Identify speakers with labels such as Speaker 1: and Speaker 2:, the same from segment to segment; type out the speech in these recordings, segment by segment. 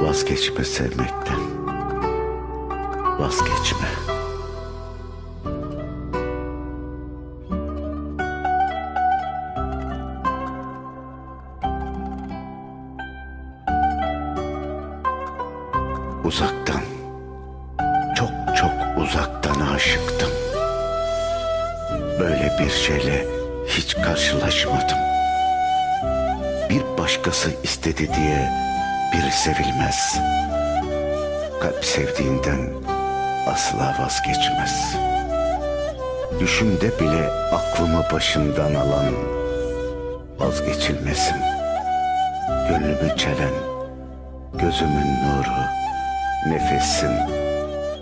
Speaker 1: Vazgeçme sevmekten. Vazgeçme. Uzaktan, çok çok uzaktan aşıktım. Böyle bir şeyle hiç karşılaşmadım. Bir başkası istedi diye biri sevilmez. Kalp sevdiğinden asla vazgeçmez. Düşümde bile aklımı başımdan alan vazgeçilmezim. Gönlümü çelen, gözümün nuru, nefesim,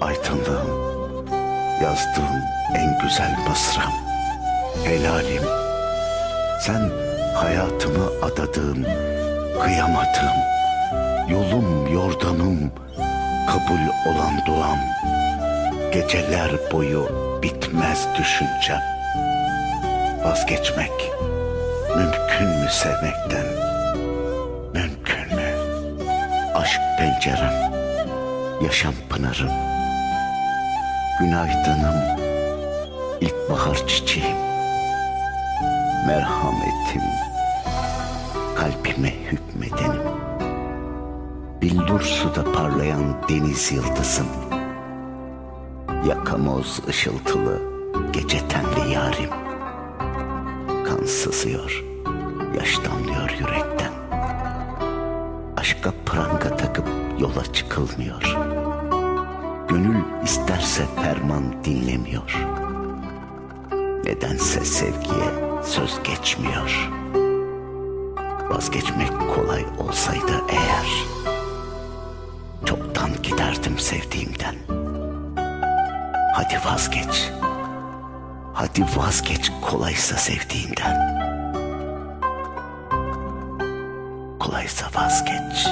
Speaker 1: aydınlığım, yazdığım en güzel mısram. Helalim, sen hayatımı adadığım, kıyamatım, yolum, yordamım, kabul olan duam, geceler boyu bitmez düşüncem. Vazgeçmek, mümkün mü sevmekten? Mümkün mü? Aşk pencerem, yaşam pınarım, günaydınım, ilkbahar çiçeğim, merhametim, kalbime hükmedenim. Billur suda parlayan deniz yıldızım, yakamoz ışıltılı gece tenli yarim. Kan sızıyor, yaş damlıyor yürekten. Aşka pranga takıp yola çıkılmıyor. Gönül isterse ferman dinlemiyor. Nedense sevgiye söz geçmiyor. Vazgeçmek kolay olsaydı eğer çoktan giderdim sevdiğimden. Hadi vazgeç. Hadi vazgeç kolaysa sevdiğinden. Kolaysa vazgeç.